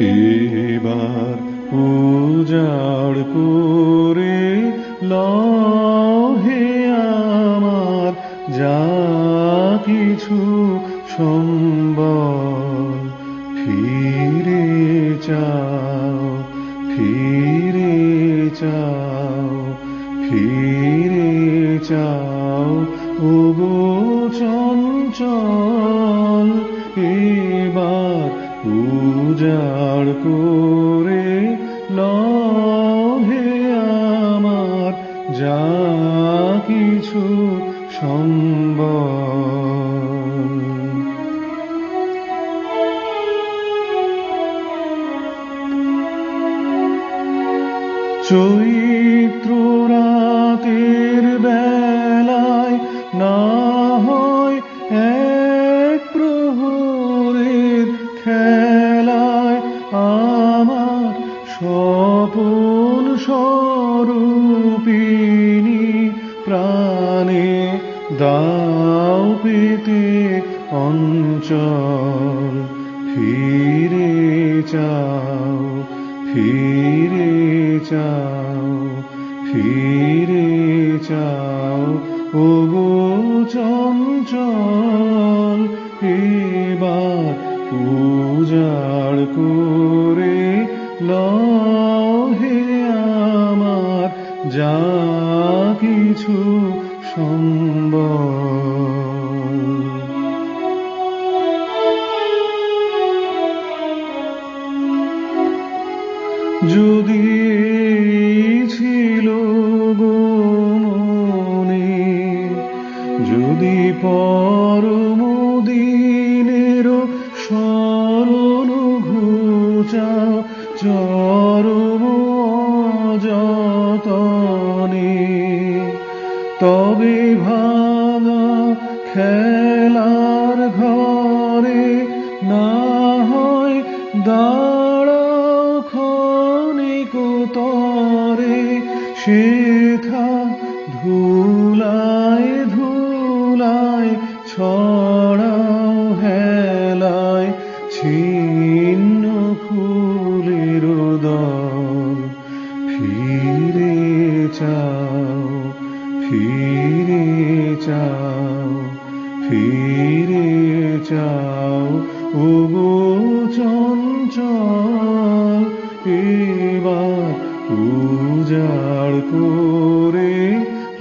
এবার উজাড় করে লহে আমার যা কিছু সম্বল। ফিরে চাও ফিরে চাও ফিরে চাও, ওগো চঞ্চল এবার উজাড় করে লহে আমার যা কিছু সম্ভব। চৈত্র স্বপন স্বরূপিণী প্রাণে দাও পেতে অঞ্চল। ফিরে চাও ফিরে চাও ফিরে চাও ওগো কিছু সম্বল যদি ছিল গো মনে যদি পরম দিনের স্মরণ ঘুচাও চরম যতনে তবে ভাঙা খেলার ঘরে না হয় দাঁড়াও ক্ষণিক তরে শেখা ধুলায় ধুলায়, ছড়াও হেলায় ছিন ফিরে যাও ওগো চঞ্চল। এবার উজাড় করে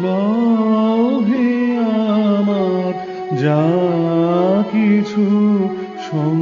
লহে আমার যা কিছু সম